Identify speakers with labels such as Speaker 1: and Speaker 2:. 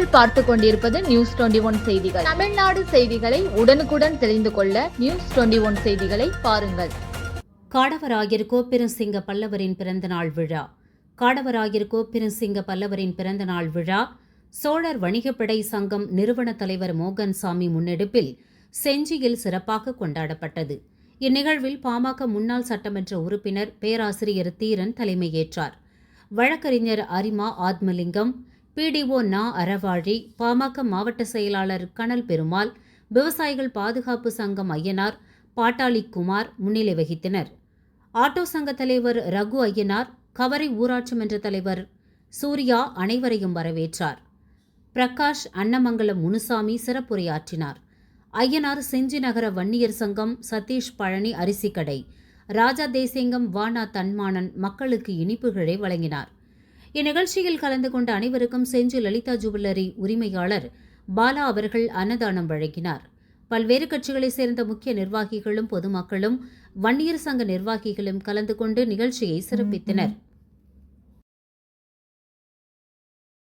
Speaker 1: நீங்கள் பார்த்து கொண்டிருப்பது நியூஸ் டுவெண்டி ஒன் செய்திகள். தமிழ்நாடு செய்திகளை உடனுக்குடன் தெரிந்து கொள்ள நியூஸ் டுவெண்டி ஒன் செய்திகளை பாருங்கள்.
Speaker 2: காடவராயர் கோப்பெருசிங்க பல்லவரின் பிறந்தநாள் விழா. காடவராயர் கோப்பெருசிங்க பல்லவரின் பிறந்தநாள் விழா. சோழர் வணிகப்படை சங்கம் நிறுவன தலைவர் மோகன்சாமி முன்னெடுப்பில் செஞ்சியில் சிறப்பாக கொண்டாடப்பட்டது. இந்நிகழ்வில் பாமக முன்னாள் சட்டமன்ற உறுப்பினர் பேராசிரியர் தீரன் தலைமையேற்றார். வழக்கறிஞர் அரிமா ஆத்மலிங்கம் பிடிஓ நா அறவாழி பாமக மாவட்ட செயலாளர் கனல் பெருமாள் விவசாயிகள் பாதுகாப்பு சங்கம் ஐயனார் பாட்டாளி குமார் முன்னிலை வகித்தனர். ஆட்டோ சங்க தலைவர் ரகு ஐயனார் கவரை ஊராட்சி மன்ற தலைவர் சூர்யா அனைவரையும் வரவேற்றார். பிரகாஷ் அன்னமங்கலம் முனுசாமி சிறப்புரையாற்றினார். ஐயனார் செஞ்சி நகர வன்னியர் சங்கம் சதீஷ் பழனி அரிசிக்கடை ராஜா தேசிங்கம் வானா தன்மானன் மக்களுக்கு இனிப்புகளை வழங்கினார். இந்நிகழ்ச்சியில் கலந்து கொண்ட அனைவருக்கும் செஞ்சி லலிதா ஜுவல்லரி உரிமையாளர் பாலா அவர்கள் அன்னதானம் வழங்கினார். பல்வேறு கட்சிகளைச் சேர்ந்த முக்கிய நிர்வாகிகளும் பொதுமக்களும் வன்னியர் சங்க நிர்வாகிகளும் கலந்து கொண்டு நிகழ்ச்சியை சிறப்பித்தனர்.